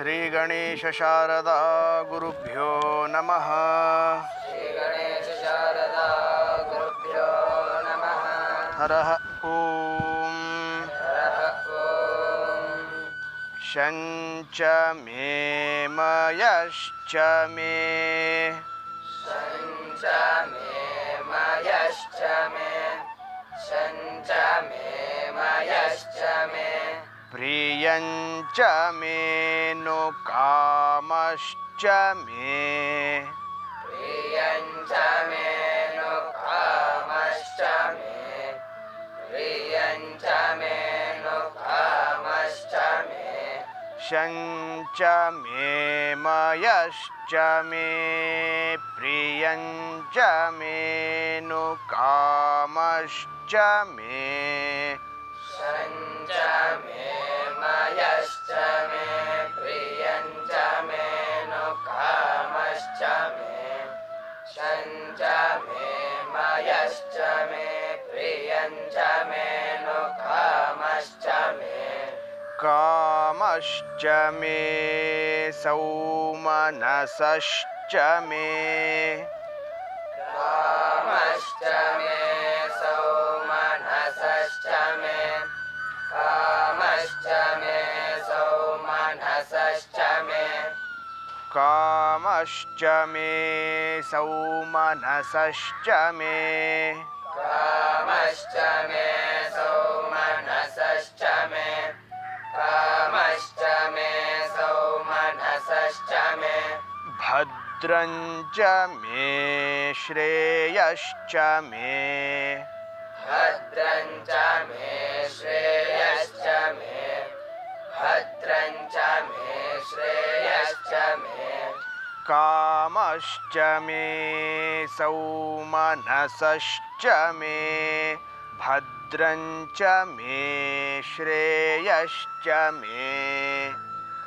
श्रीगणेशशारदा गुरुभ्यो नमः। श्रीगणेशशारदा गुरुभ्यो नमः। हरः ॐ हरः शञ्च मे मयश्च मे। शञ्च मे मयश्च मे। शञ्च मे मयश्च मे प्रियञ्च मे नु कामश्च मे। प्रियञ्च मे नु कामश्च मे। प्रियञ्च मे नु कामश्च मे। शञ्च मे मयश्च मे। प्रियञ्च मे नु कामश्च मे। शञ्च मे मे प्रियञ्च मे नु कामश्च मे शञ्च मे मयश्च मे प्रियञ्च मे नु कामश्च मे कामश्च मे सौमनसश्च मे कामश्च मे सौमनसश्च कामश्च मे सौमनसश्च मे कामश्च मे सौमनसश्च मे। कामश्च मे सौमनसश्च मे। कामश्च मे सौमनसश्च मे। भद्रं च मे श्रेयश्च मे। भद्रं च मे श्रेयश्च मे। भद्रं च मे श्रेयश्च मे। कामश्च मे सौमनसश्च मे। भद्रं च मे श्रेयश्च मे।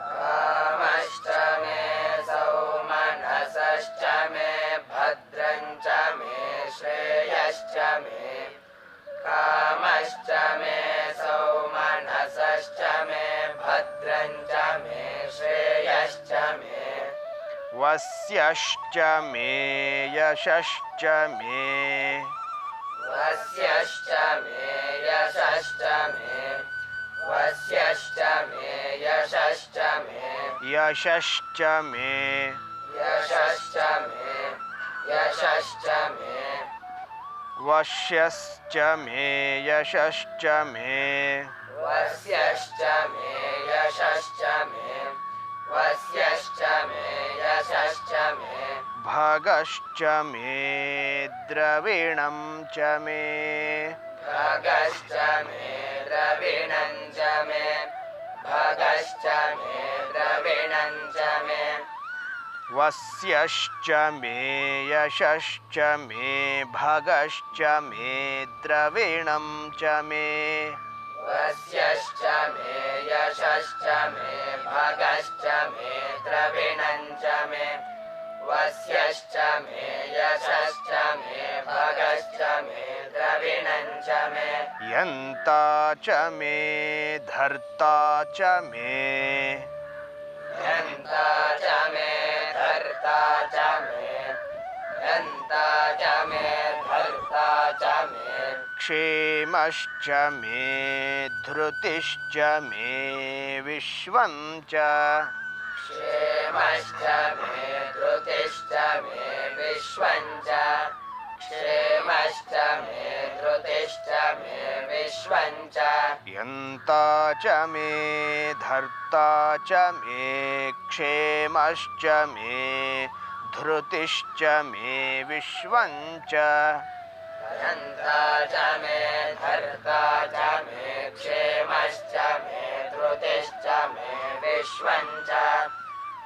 कामश्च मे सौमनसश्च मे। भद्रं च मे श्रेयश्च मे। कामश्च मे सौमनसश्च मे भद्रं च मे श्रेयश्च मे वस्यश्च मे यशश्च मे वस्यश्च मे यशश्च मे वस्यश्च मे यशश्च मे यशश्च मे यशश्च मे यशश्च मे वश्यश्च मे यशश्च मे। वस्यश्च मे यशश्च मे। वस्यश्च मे यशश्च मे। भगश्च मे द्रविणं च मे। भगश्च मे द्रविणं च मे। भगश्च मे द्रविणं च मे। वस्यश्च मे यशश्च मे भगश्च मे द्रविणं च मे। वस्यश्च मे यशश्च मे भगश्च मे द्रविणं च मे। वस्यश्च मे यशश्च मे भगश्च मे द्रविणं च मे। यन्ता च मे धर्ता च मे। यन्ता च मे च च मे धर्ता च मे क्षेमश्च मे धृतिश्च मे विश्वं च। क्षेमश्च मे धृतिश्च मे विश्वं च। क्षेमश्च मे धृतिश्च मे विश्वं च यन्ता च मे धर्ता च मे क्षेमश्च मे धृतिश्च मे विश्वं च यन्ता च मे धर्ता च मे क्षेमश्च मे धृतिश्च मे विश्वं च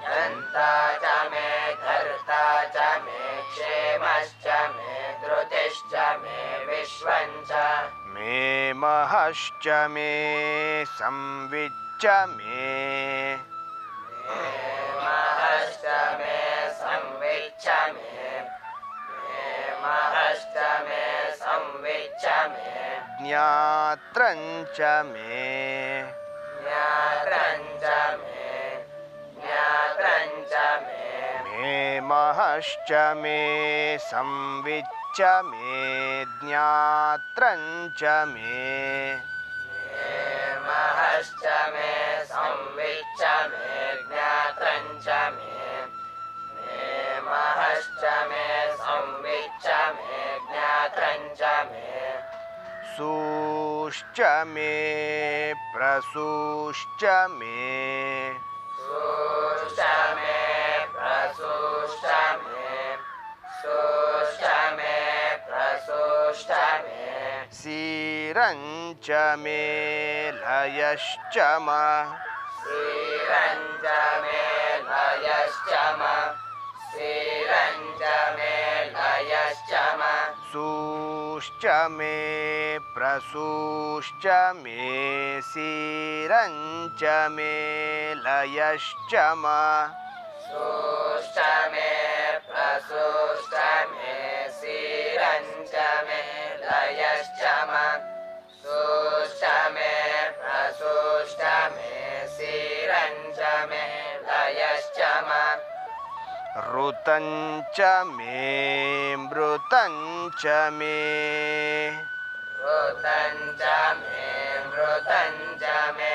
यन्ता च मे धर्ता च मे क्षेमश्च मे विश्वञ्च मे महश्च मे संविच्च मे। महश्च मे मे। महश्च मे संविच्च मे। ज्ञात्रञ्च मे। ज्ञात्रञ्च मे। ज्ञात्रञ्च मे। मे महश्च मे संविच्च मे ज्ञात्रञ्च मे। महश्च मे संविच्च मे ज्ञात्रञ्च मे। मे महश्च मे संविच्च मे ज्ञात्रञ्च मे। सूश्च मे प्रसूश्च मे। सूश्च मे प्रसूश्च मे। सूश्च मे मे सीरञ्च मे लयश्च म श्रीरञ्ज मे लयश्च म श्रीरञ्ज मे लयश्च म सूश्च मे प्रसूश्च मे सीरञ्च मे लयश्च म सूश्च मे प्रसूश्च मे मे लयश्च म सूश्च मे प्रसूश्च मे लयश्च म ऋतञ्च मे मृतञ्च मे। ऋतञ्च मे मृतञ्च मे।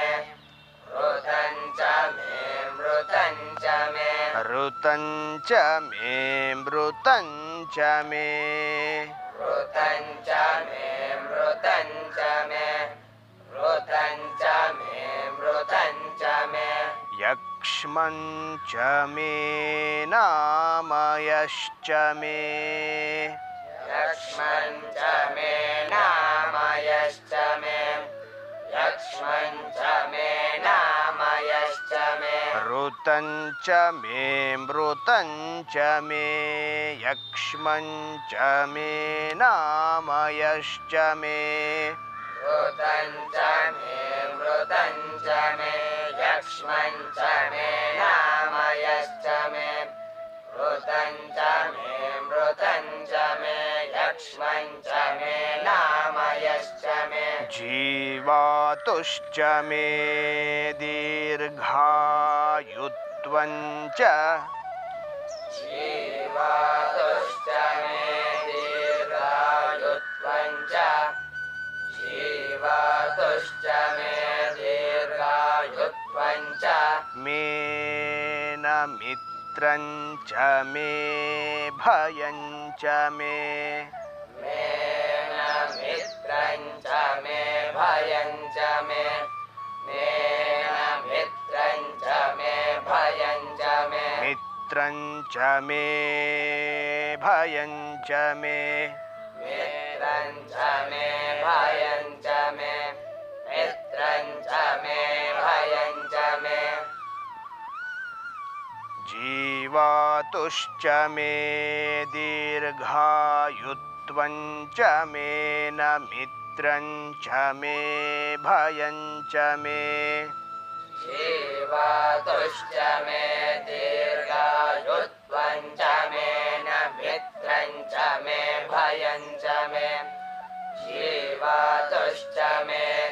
ऋतञ्च मे मृतञ्च मे। ऋतञ्च मे मृतञ्च मे ऋतञ्च मे मृतञ्च मे ऋतञ्च मे मृतञ्च मे। यक्ष्मञ्च मे नामयश्च मे। लक्ष्मञ्च मे नामयश्च मे। लक्ष्मञ्च मे नामयश्च ऋतं च मे मृतं च मे यक्ष्मं च मे नामयश्च मे। रुदं च मे मृदं च मे यक्ष्म च मे नामयश्च मे। रुदं च मे मृदं यक्ष्मञ्च मे नामयश्च मे। जीवातुश्च मे दीर्घायुत्वञ्च जीवातुश्च मे दीर्घायुत्वञ्च जीवातुश्च मे दीर्घायुत्वञ्च मे मे भयञ्च मे मेन मित्रञ्च मे भयञ्च मे। मित्रञ्च मे भयञ्च मे। मित्रञ्च मे भयञ्च मे। मित्रञ्च मे भयञ्च मे मित्रञ्च मे भयञ्च मे। जीवातुश्च मे न मित्रञ्च मे जीवातुश्च मे दीर्घायुत्वञ्च मे न मे। मे जीवातुश्च मे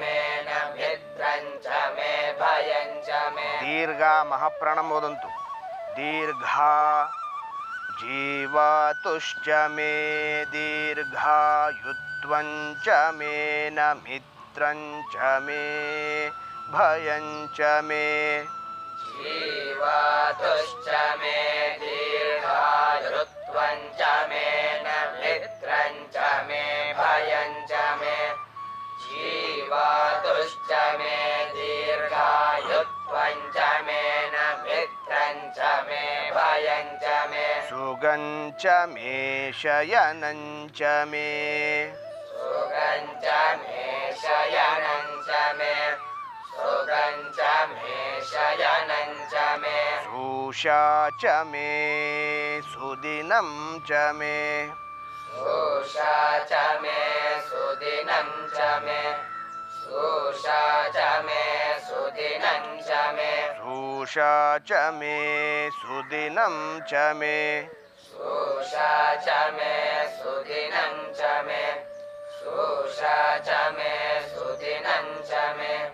मे न मे मे। दीर्घा महाप्राणं वदन्तु। दीर्घा जीवातुश्च मे दीर्घायुत्वञ्च मे न मित्रञ्च मे भयञ्च मे जीवातुश्च मे दीर्घायुत्वञ्च मे न मित्रञ्च मे भयञ्च मे जीवातुश्च मे सुगञ्च मे शयनञ्च मे। सुगञ्च मे शयनञ्च मे। सुगञ्च मे शयनञ्च मे। सूषा च मे सुदिनं च मे। सूषा च मे सुदिनं च मे। सूषा च मे सुदिनं च मे। सूषा च मे सुदिनं च मे। सूषा च मे सुदिनं च मे। सूषा च मे सुदिनं च मे।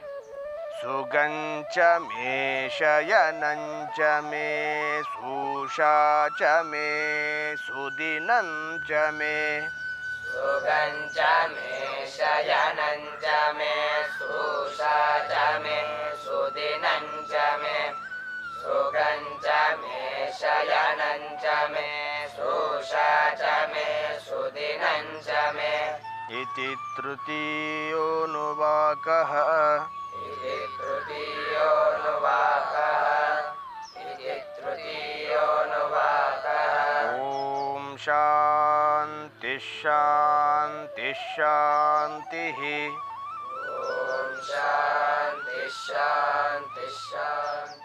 सुगं च मे शयनं च मे। सूषा च मे सुदिनं च मे। सुगं च मे शयनं च मे। सुषा च मे सुदिनं च मे। सुगं च मे शयनं च मे सुषा च मे सुदिनं च मे। इति तृतीयोऽनुवाकः। इति तृतीयोऽनुवाकः। इति तृतीयोऽनुवाकः। ॐ शान्तिः शान्तिः शान्तिः। ॐ शान्ति शान्ति शान्ति।